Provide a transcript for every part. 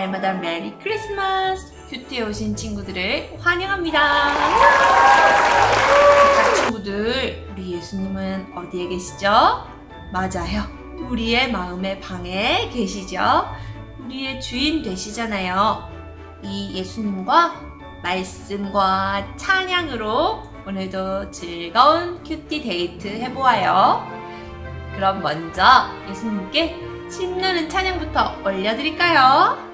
날마다 메리 크리스마스! 큐티에 오신 친구들을 환영합니다. 각 친구들, 우리 예수님은 어디에 계시죠? 맞아요. 우리의 마음의 방에 계시죠? 우리의 주인 되시잖아요. 이 예수님과 말씀과 찬양으로 오늘도 즐거운 큐티 데이트 해보아요. 그럼 먼저 예수님께 신나는 찬양부터 올려드릴까요?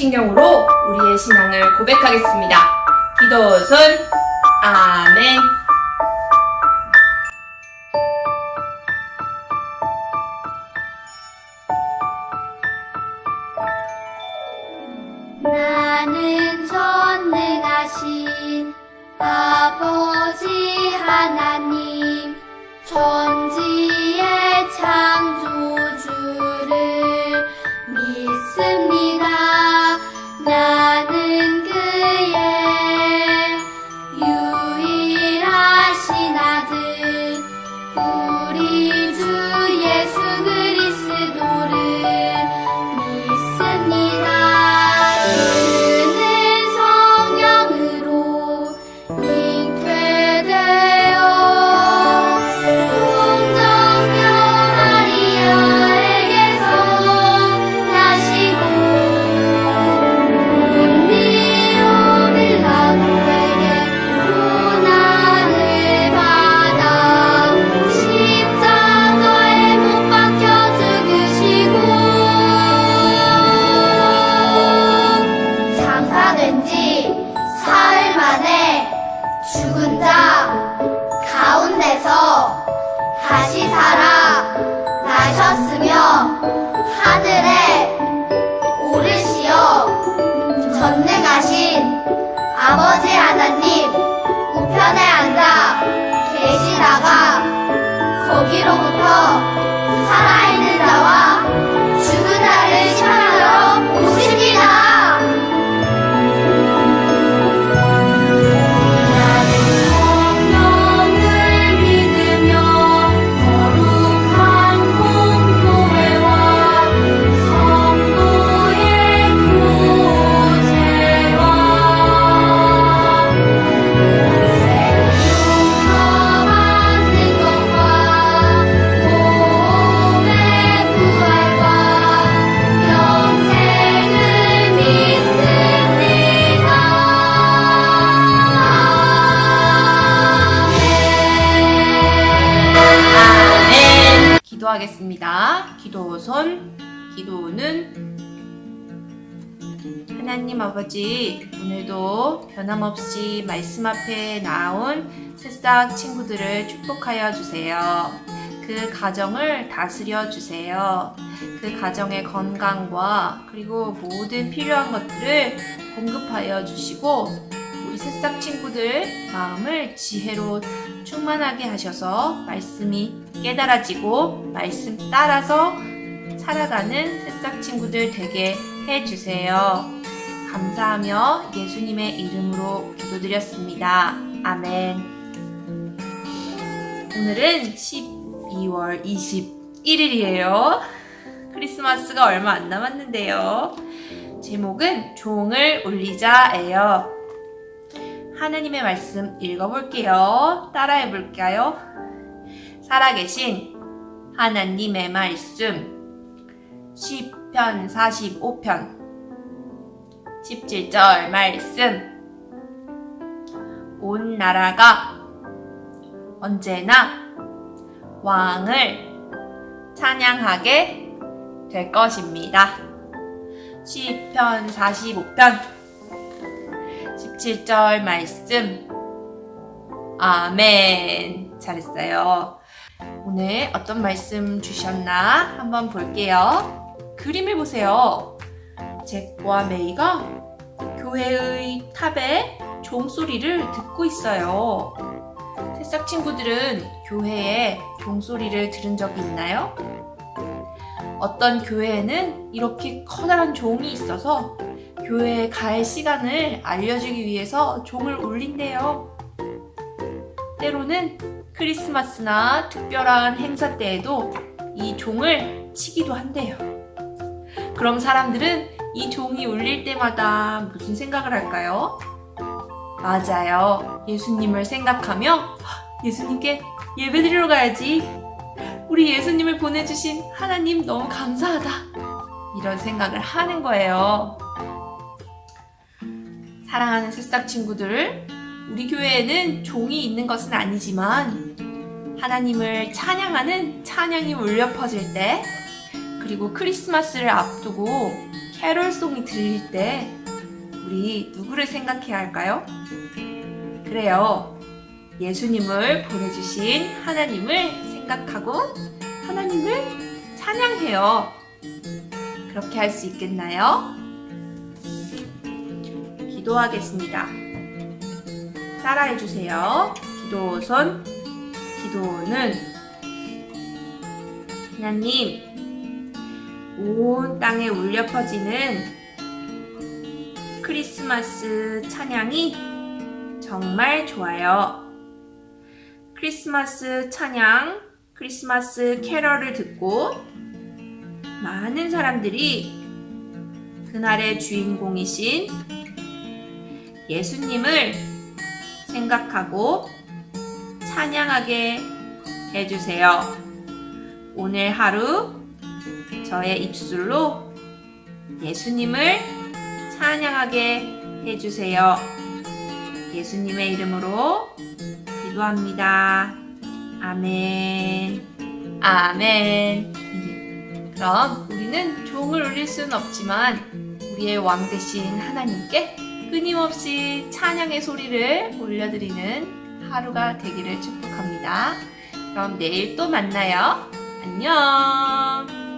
신경으로 우리의 신앙을 고백하겠습니다. 기도 순 아멘. 하늘에 기도하겠습니다. 기도손, 기도는 하나님 아버지, 오늘도 변함없이 말씀 앞에 나온 새싹 친구들을 축복하여 주세요. 그 가정을 다스려 주세요. 그 가정의 건강과 그리고 모든 필요한 것들을 공급하여 주시고 우리 새싹 친구들 마음을 지혜로 충만하게 하셔서 말씀이 깨달아지고 말씀 따라서 살아가는 새싹 친구들 되게 해주세요. 감사하며 예수님의 이름으로 기도드렸습니다. 아멘. 오늘은 12월 21일이에요. 크리스마스가 얼마 안 남았는데요. 제목은 종을 울리자예요. 하나님의 말씀 읽어볼게요. 따라해 볼까요? 살아계신 하나님의 말씀 10편 45편 17절 말씀 온 나라가 언제나 왕을 찬양하게 될 것입니다. 10편 45편 17절 말씀. 아멘. 잘했어요. 오늘 어떤 말씀 주셨나 한번 볼게요. 그림을 보세요. 잭과 메이가 교회의 탑에 종소리를 듣고 있어요. 새싹 친구들은 교회에 종소리를 들은 적이 있나요? 어떤 교회에는 이렇게 커다란 종이 있어서 교회에 갈 시간을 알려주기 위해서 종을 울린대요. 때로는 크리스마스나 특별한 행사 때에도 이 종을 치기도 한대요. 그럼 사람들은 이 종이 울릴 때마다 무슨 생각을 할까요? 맞아요. 예수님을 생각하며 예수님께 예배드리러 가야지. 우리 예수님을 보내주신 하나님 너무 감사하다. 이런 생각을 하는 거예요. 사랑하는 새싹 친구들, 우리 교회에는 종이 있는 것은 아니지만 하나님을 찬양하는 찬양이 울려 퍼질 때, 그리고 크리스마스를 앞두고 캐롤송이 들릴 때, 우리 누구를 생각해야 할까요? 그래요. 예수님을 보내주신 하나님을 생각하고 하나님을 찬양해요. 그렇게 할 수 있겠나요? 기도하겠습니다. 따라해 주세요. 기도선, 기도는 하나님, 온 땅에 울려 퍼지는 크리스마스 찬양이 정말 좋아요. 크리스마스 찬양, 크리스마스 캐럴을 듣고 많은 사람들이 그날의 주인공이신 예수님을 생각하고 찬양하게 해주세요. 오늘 하루 저의 입술로 예수님을 찬양하게 해주세요. 예수님의 이름으로 기도합니다. 아멘. 아멘. 그럼 우리는 종을 울릴 수는 없지만 우리의 왕 대신 하나님께 끊임없이 찬양의 소리를 올려드리는 하루가 되기를 축복합니다. 그럼 내일 또 만나요. 안녕.